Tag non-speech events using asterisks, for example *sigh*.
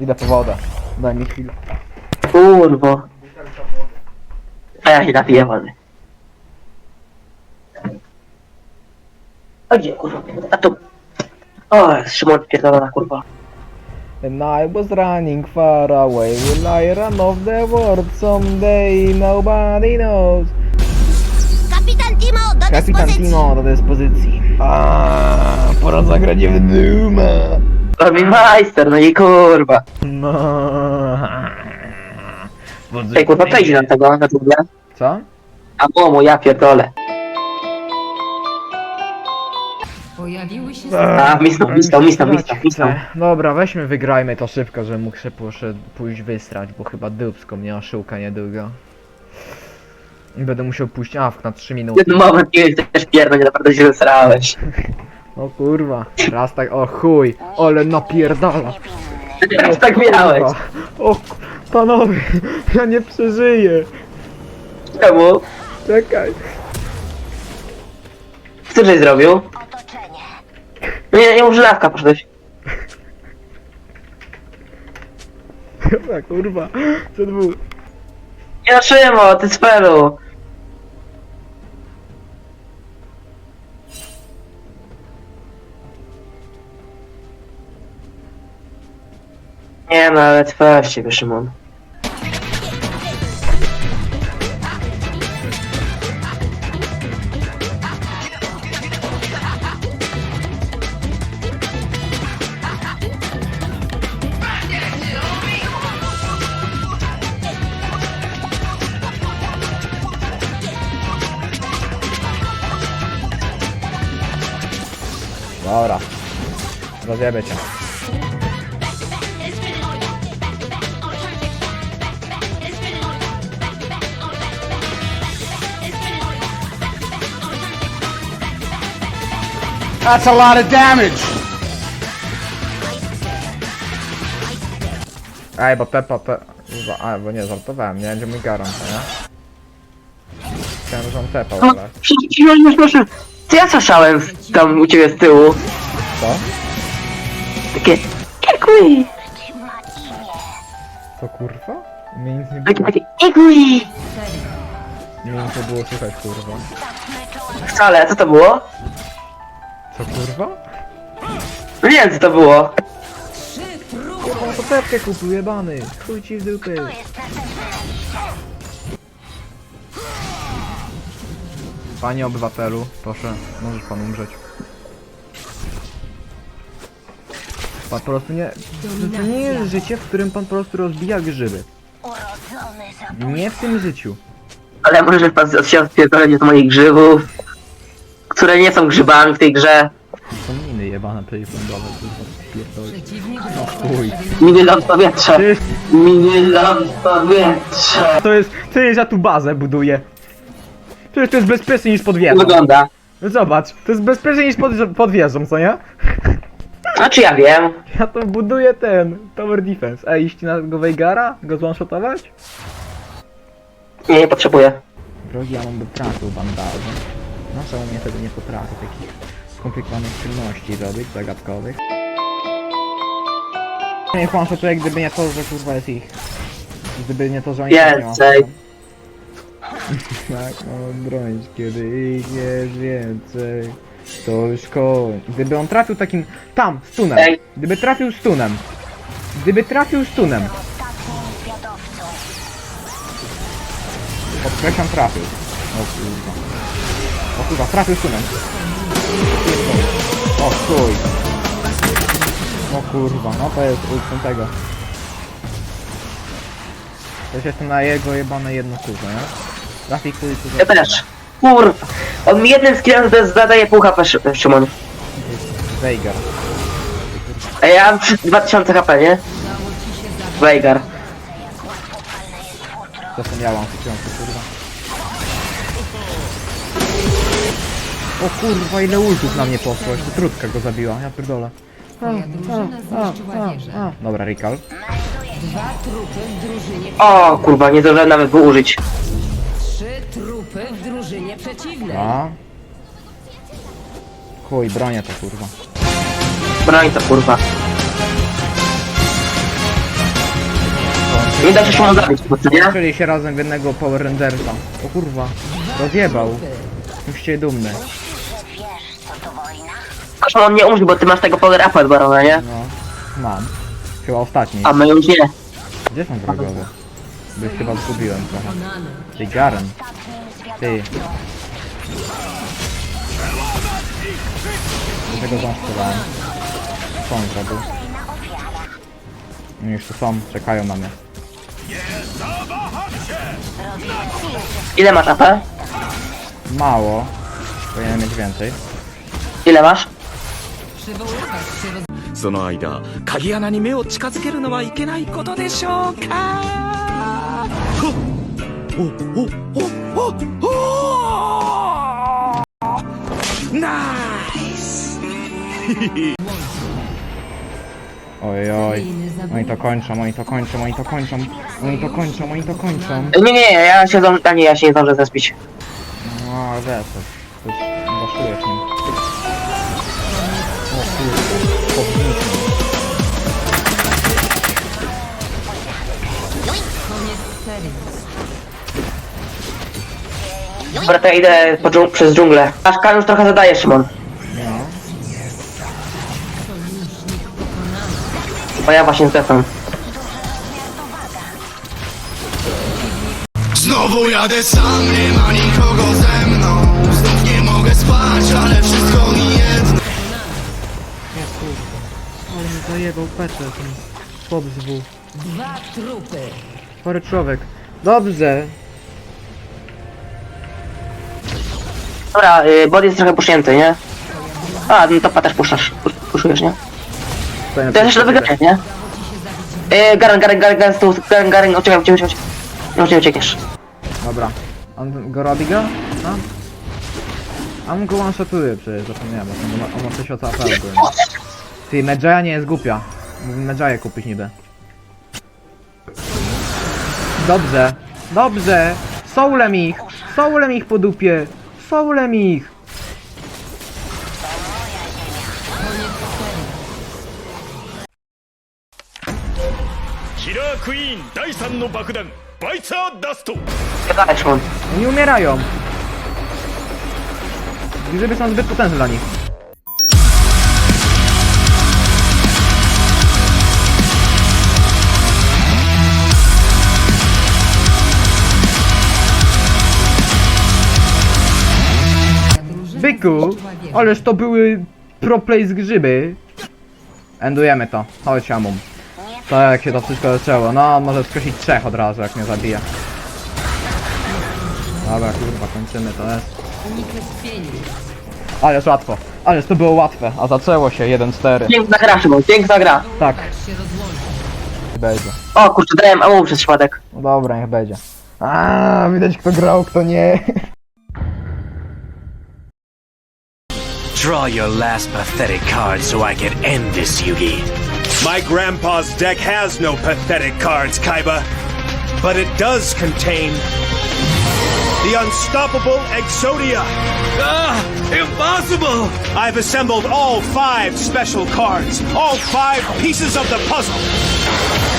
Idę po wodę. Daj mi chwilę. Kurwo. A ja się napiję wody. A gdzie kurwa? A tu. O, Szymon pierdolona kurwa. And I was running far away. Will I run off the world someday? Nobody knows. Kapitan Timo, do Kapitan dyspozycji. Timo do dyspozycji. A, pora zagrać w Duma. Robi majster, no i kurwa. No. Ej kurwa, przejdzie nam tego na długie. Co? A momu, ja pierdolę. Pojawiły się A, misnął, misnął, misnął, misnął, misnął. Dobra, weźmy, wygrajmy to szybko, żebym mógł się poszedł pójść wystrać, bo chyba dupsko mnie oszuka niedługo. I Będę musiał pójść awk na 3 minuty. Jeden moment nie też pierdolę, naprawdę się zesrałeś. *laughs* O kurwa, raz tak, o chuj, ale napierdala. Teraz tak miałeś. O, k- panowie, ja nie przeżyję. Czemu? Czekaj. Co żeś zrobił? Otoczenie. Nie, nie może lawka poszedłeś. Dobra, kurwa, co dwóch. Nie no Szymo, ty sferu. Nie no, ale twarz ciebie, Szymon. Dobra. Rozjebie cię. That's a lot of damage. Ej, bo Pepa, pe... Kurwa, a, bo nie, żartowałem, nie będzie mój garant, nie? Chciałem, że on No, teraz. przepraszam, proszę. Co ja słyszałem tam u ciebie z tyłu? Co? Takie... Kikuj! Co kurwa? Mnie nic nie Takie, było, takie... Kikuj! mnie nic nie było słychać, kurwa. Wcale, co to było? Co kurwa? No nie wiem, co to było. Kurwa, to tepkę kupił, jebany. Chuj ci w dupy. Panie obywatelu, proszę, możesz pan umrzeć. Pan po prostu nie... To nie jest życie, w którym pan po prostu rozbija grzyby. Urodzony za Nie w tym życiu. Ale może pan się odpierdolenie od moich grzybów, które nie są grzybami w tej grze. Są miny jebane playfundowe, kurwa, pierdolę. przeciwnik Chuj. Miny ląd powietrze. Ty, Miny ląd powietrze. to jest... Ty, ja tu bazę buduję. Przecież to jest bezpieczniej niż pod wieżą. wygląda? No Zobacz, to jest bezpieczniej niż pod, pod wieżą, co nie? Znaczy ja wiem. Ja to buduję ten, tower defense. Ej, iść na go Weigara? Go zwanshotować? Nie, nie potrzebuję. Drogi, ja mam do pracy bandaży. No czemu mnie tego nie potrafię, takich skomplikowanych czynności robić, zagadkowych. Nie one-shotuję, gdyby nie to, że kurwa jest ich. Gdyby nie to, że oni Więcej. *laughs* Tak, mam bronić, kiedy ich jest więcej. To już koń. Gdyby on trafił takim... Tam, stunem. Ej. Gdyby trafił stunem. Gdyby trafił stunem. Podkreślam trafił. O kurwa. O kurwa, trafił stunem. O chuj. O kurwa, no to jest ult tego. To już jestem na jego jebane jedno kurwa, nie? Trafik tu i tu. Ja też. Kurwa. On mi jednym skillem jest zadaje pół HP, Szy- Szymon. Veigar. A ja mam 2000 HP, nie? Veigar. To są ja mam tysiące, kurwa. O kurwa, ile ultów na mnie poszło, jeszcze trudka go zabiła, ja pierdolę. Twoja drużyna zniszczyła wieżę. Dobra, Rikal. Dwa trupy w drużynie O kurwa, nie zdążyłem nawet go użyć. Trzy trupy w drużynie przeciwnej. A. Chuj, bronię to kurwa. Broń to kurwa. Nie da się Szymon zabić, po prostu, nie? Czyli się razem w jednego Power Rangersa. O kurwa, rozjebał. Jesteście dumny. A Szymon nie umrze, bo ty masz tego power upa od barona, nie? No, mam. Chyba ostatni. A my już nie. Gdzie są wrogowie? Bo ich chyba zgubiłem trochę. Ty Garen, ty. Ząb sprzedałem. Co on zrobił? Oni już tu są, czekają na mnie. Ile masz AP? Mało. Powinienem mieć więcej. Ile masz? その間鍵穴に目を近づけるのはいけないことでしょうか、ン、Dobra, to ja idę po dżung- przez dżunglę. Aż już trochę zadaje, Szymon. Bo ja właśnie zdefam. Znowu jadę sam, nie ma nikogo ze mną Znów nie mogę spać, ale wszystko mi jedno Nie kurde. Ale mi zajebał pecę ten chłop z W. Dwa trupy. Chory człowiek. Dobrze. Dobra, y, bot jest trochę pusznięty, nie? A, no to też puszczasz. Pusz- Puszujesz, nie? To jest jeszcze do wygrania, nie? Y, Garen, Garen, Garen, Garen, z tyłu, Garen, Garen, uciekaj, uciekaj, uciekaj. Już nie uciekniesz. Dobra. On go robi go? No. A on go one-shotuje przecież, zapomniałem. On ma, on ma 1000 AP ogólnie. Ty, Medjaya nie jest głupia. Mógłbym Medjaya kupić niby. Dobrze. Dobrze. Soulem ich. Soulem ich po dupie. Soulem ich. Gadaj, Szymon. Oni umierają. Grzyby są zbyt potężne dla nich. Wieżę. ależ to były pro play z grzyby. Endujemy to. Chodź Amum. Tak jak się to wszystko zaczęło. No, może skosić trzech od razu, jak mnie zabije. Dobra, kurwa, kończymy to jest. Ależ łatwo. Ależ to było łatwe, a zaczęło się 1-4. Piękna gra, Szymon, piękna gra. Tak, się rozłączy. będzie. O kurczę, dałem amu przez przypadek. No dobra, niech będzie. A, widać kto grał, kto nie. Draw your last pathetic card so I can end this, Yugi. My grandpa's deck has no pathetic cards, Kaiba. But it does contain the unstoppable Exodia. Ah, impossible! I've assembled all five special cards, all five pieces of the puzzle.